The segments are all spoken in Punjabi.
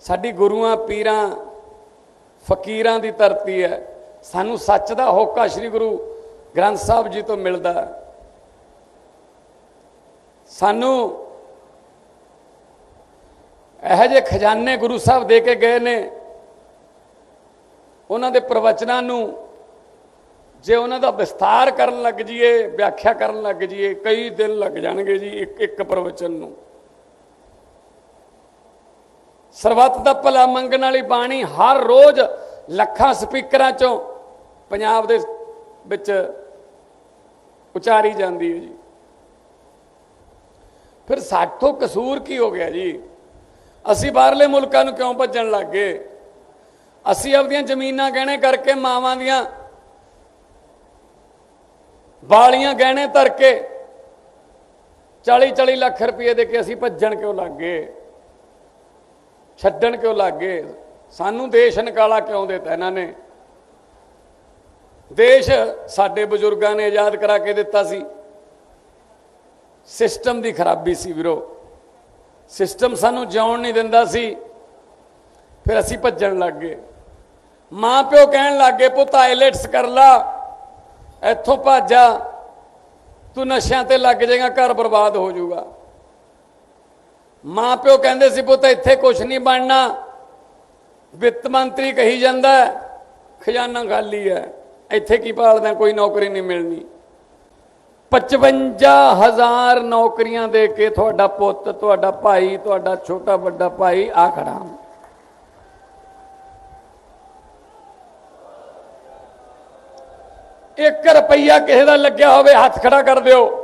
ਸਾਡੀ ਗੁਰੂਆਂ, ਪੀਰਾਂ, ਫਕੀਰਾਂ ਦੀ ਧਰਤੀ ਹੈ। ਸਾਨੂੰ ਸੱਚ ਦਾ ਹੋਕਾ ਸ੍ਰੀ ਗੁਰੂ ਗ੍ਰੰਥ ਸਾਹਿਬ ਜੀ ਤੋਂ ਮਿਲਦਾ ਹੈ। ਸਾਨੂੰ ਇਹੋ ਜਿਹੇ ਖਜ਼ਾਨੇ ਗੁਰੂ ਸਾਹਿਬ ਦੇ ਕੇ ਗਏ ਨੇ। ਉਹਨਾਂ ਦੇ ਪ੍ਰਵਚਨਾਂ ਨੂੰ ਜੇ ਉਹਨਾਂ ਦਾ ਵਿਸਤਾਰ ਕਰਨ ਲੱਗ ਜਾਈਏ, ਵਿਆਖਿਆ ਕਰਨ ਲੱਗ ਜਾਈਏ, ਕਈ ਦਿਨ ਲੱਗ ਜਾਣਗੇ ਜੀ ਇੱਕ ਇੱਕ ਪ੍ਰਵਚਨ ਨੂੰ। ਸਰਬੱਤ ਦਾ ਭਲਾ ਮੰਗਣ ਵਾਲੀ ਬਾਣੀ ਹਰ ਰੋਜ਼ ਲੱਖਾਂ ਸਪੀਕਰਾਂ ਚੋਂ ਪੰਜਾਬ ਦੇ ਵਿੱਚ ਉਚਾਰੀ ਜਾਂਦੀ ਹੈ ਜੀ। ਫਿਰ ਸਾਥੋਂ ਕਸੂਰ ਕੀ ਹੋ ਗਿਆ ਜੀ? ਅਸੀਂ ਬਾਹਰਲੇ ਮੁਲਕਾਂ ਨੂੰ ਕਿਉਂ ਭੱਜਣ ਲੱਗ ਗਏ? ਅਸੀਂ ਆਪਣੀਆਂ ਜ਼ਮੀਨਾਂ ਗਹਿਣੇ ਕਰਕੇ ਮਾਵਾਂ ਦੀਆਂ ਬਾਲੀਆਂ ਗਹਿਣੇ ਧਰ ਕੇ 40 40 ਲੱਖ ਰੁਪਏ ਦੇ ਕੇ ਅਸੀਂ ਭੱਜਣ ਕਿਉਂ ਲੱਗ ਗਏ? ਛੱਡਣ ਕਿਉਂ ਲੱਗ ਗਏ? ਸਾਨੂੰ ਦੇਸ਼ ਨਿਕਾਲਾ ਕਿਉਂ ਦਿੱਤਾ ਇਹਨਾਂ ਨੇ? ਦੇਸ਼ ਸਾਡੇ ਬਜ਼ੁਰਗਾਂ ਨੇ ਆਜ਼ਾਦ ਕਰਾ ਕੇ ਦਿੱਤਾ ਸੀ। ਸਿਸਟਮ ਦੀ ਖਰਾਬੀ ਸੀ ਵੀਰੋ। ਸਿਸਟਮ ਸਾਨੂੰ ਜਿਉਣ ਨਹੀਂ ਦਿੰਦਾ ਸੀ। ਫਿਰ ਅਸੀਂ ਭੱਜਣ ਲੱਗ ਗਏ। ਮਾਂ ਪਿਓ ਕਹਿਣ ਲੱਗ ਗਏ, ਪੁੱਤ, ਆਈਲੈਟਸ ਕਰ ਲਾ। ਇੱਥੋਂ ਭਾਜਾ ਤੂੰ ਨਸ਼ਿਆਂ ਤੇ ਲੱਗ ਜਾਏਗਾ, ਘਰ ਬਰਬਾਦ ਹੋ ਜਾਊਗਾ। ਮਾਂ ਪਿਓ ਕਹਿੰਦੇ ਸੀ, ਪੁੱਤ, ਇੱਥੇ ਕੁਝ ਨਹੀਂ ਬਣਨਾ। ਵਿੱਤ ਮੰਤਰੀ ਕਹੀ ਜਾਂਦਾ, ਖਜ਼ਾਨਾ ਖਾਲੀ ਹੈ, ਇੱਥੇ ਕੀ ਪਾਲਦਾ, ਕੋਈ ਨੌਕਰੀ ਨਹੀਂ ਮਿਲਣੀ। 55000 ਨੌਕਰੀਆਂ ਦੇ ਕੇ ਤੁਹਾਡਾ ਪੁੱਤ, ਤੁਹਾਡਾ ਭਾਈ, ਤੁਹਾਡਾ ਛੋਟਾ ਵੱਡਾ ਭਾਈ ਆ ਖੜਾ। ਇੱਕ ਰੁਪਈਆ ਕਿਸੇ ਦਾ ਲੱਗਿਆ ਹੋਵੇ, ਹੱਥ ਖੜਾ ਕਰ ਦਿਓ।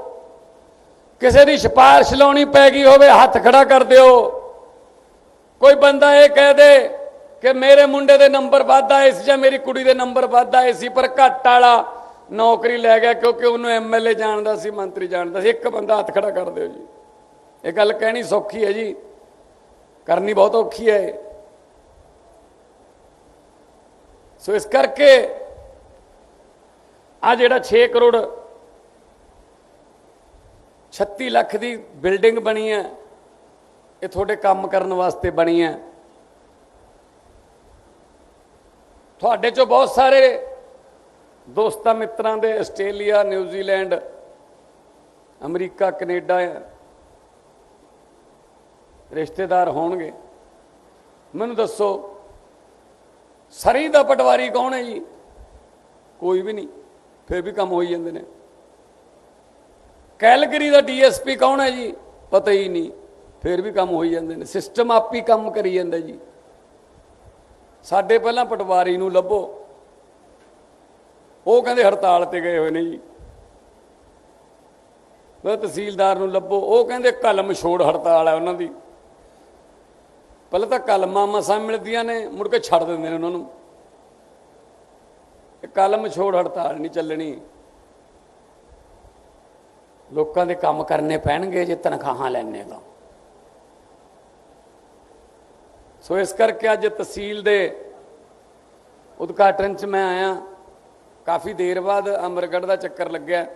ਕਿਸੇ ਦੀ ਸਿਫਾਰਿਸ਼ ਲਾਉਣੀ ਪੈ ਗਈ ਹੋਵੇ, ਹੱਥ ਖੜਾ ਕਰ ਦਿਓ। ਕੋਈ ਬੰਦਾ ਇਹ ਕਹਿ ਦੇ ਕਿ ਮੇਰੇ ਮੁੰਡੇ ਦੇ ਨੰਬਰ ਵੱਧ ਆਏ ਸੀ ਜਾਂ ਮੇਰੀ ਕੁੜੀ ਦੇ ਨੰਬਰ ਵੱਧ ਆਏ ਸੀ, ਪਰ ਘੱਟ ਵਾਲਾ ਨੌਕਰੀ ਲੈ ਗਿਆ ਕਿਉਂਕਿ ਉਹਨੂੰ ਐਮਐਲਏ ਜਾਣਦਾ ਸੀ, ਮੰਤਰੀ ਜਾਣਦਾ ਸੀ। ਇੱਕ ਬੰਦਾ ਹੱਥ ਖੜਾ ਕਰ ਦਿਓ ਜੀ। ਇਹ ਗੱਲ ਕਹਿਣੀ ਸੌਖੀ ਹੈ ਜੀ। ਕਰਨੀ ਬਹੁਤ ਔਖੀ ਹੈ ਸੋ ਇਸ ਕਰਕੇ ਆ ਜਿਹੜਾ 6 ਕਰੋੜ 36 ਲੱਖ ਦੀ ਬਿਲਡਿੰਗ ਬਣੀ ਹੈ। ਇਹ ਤੁਹਾਡੇ ਕੰਮ ਕਰਨ ਵਾਸਤੇ ਬਣੀ ਹੈ। ਤੁਹਾਡੇ ਚੋਂ ਬਹੁਤ ਸਾਰੇ ਦੋਸਤਾਂ ਮਿੱਤਰਾਂ ਦੇ ਆਸਟ੍ਰੇਲੀਆ ਨਿਊਜ਼ੀਲੈਂਡ ਅਮਰੀਕਾ, ਕੈਨੇਡਾ ਰਿਸ਼ਤੇਦਾਰ ਹੋਣਗੇ। ਮੈਨੂੰ ਦੱਸੋ, ਸਰੀ ਦਾ ਪਟਵਾਰੀ ਕੌਣ ਹੈ ਜੀ? ਕੋਈ ਵੀ ਨਹੀਂ, ਫਿਰ ਵੀ ਕੰਮ ਹੋਈ ਜਾਂਦੇ ਨੇ। ਕੈਲਗਰੀ ਦਾ ਡੀਐਸਪੀ ਕੌਣ ਹੈ ਜੀ? ਪਤਾ ਹੀ ਨਹੀਂ। ਫਿਰ ਵੀ ਕੰਮ ਹੋਈ ਜਾਂਦੇ ਨੇ। ਸਿਸਟਮ ਆਪ ਹੀ ਕੰਮ ਕਰੀ ਜਾਂਦਾ ਜੀ। ਸਾਡੇ ਪਹਿਲਾਂ ਪਟਵਾਰੀ ਨੂੰ ਲੱਭੋ। ਉਹ ਕਹਿੰਦੇ ਹੜਤਾਲ ਤੇ ਗਏ ਹੋਏ ਨੇ ਜੀ। ਫਿਰ ਤਹਿਸੀਲਦਾਰ ਨੂੰ ਲੱਭੋ। ਉਹ ਕਹਿੰਦੇ ਕਲਮ ਛੋੜ ਹੜਤਾਲ ਹੈ ਉਹਨਾਂ ਦੀ। ਪਹਿਲਾਂ ਤਾਂ ਕਲਮਾਂ ਮਸਾਂ ਮਿਲਦੀਆਂ ਨੇ, ਮੁੜ ਕੇ ਛੱਡ ਦਿੰਦੇ ਨੇ ਉਹਨਾਂ ਨੂੰ। ਇਹ ਕਲਮ ਛੋੜ ਹੜਤਾਲ ਨਹੀਂ ਚੱਲਣੀ। ਲੋਕਾਂ ਦੇ ਕੰਮ ਕਰਨੇ ਪੈਣਗੇ ਜੇ ਤਨਖਾਹਾਂ ਲੈਣੇ ਤਾਂ। ਸੋ ਇਸ ਕਰਕੇ ਅੱਜ ਤਹਿਸੀਲ ਦੇ ਉਦਘਾਟਨ 'ਚ ਮੈਂ ਆਇਆ। ਕਾਫੀ ਦੇਰ ਬਾਅਦ ਅਮਰਗੜ੍ਹ ਦਾ ਚੱਕਰ ਲੱਗਿਆ।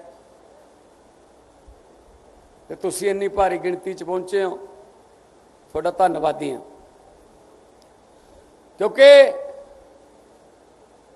ਤੇ ਤੁਸੀਂ ਇੰਨੀ ਭਾਰੀ ਗਿਣਤੀ 'ਚ ਪਹੁੰਚੇ ਹੋ। ਤੁਹਾਡਾ ਧੰਨਵਾਦੀ ਹਾਂ। ਕਿਉਂਕਿ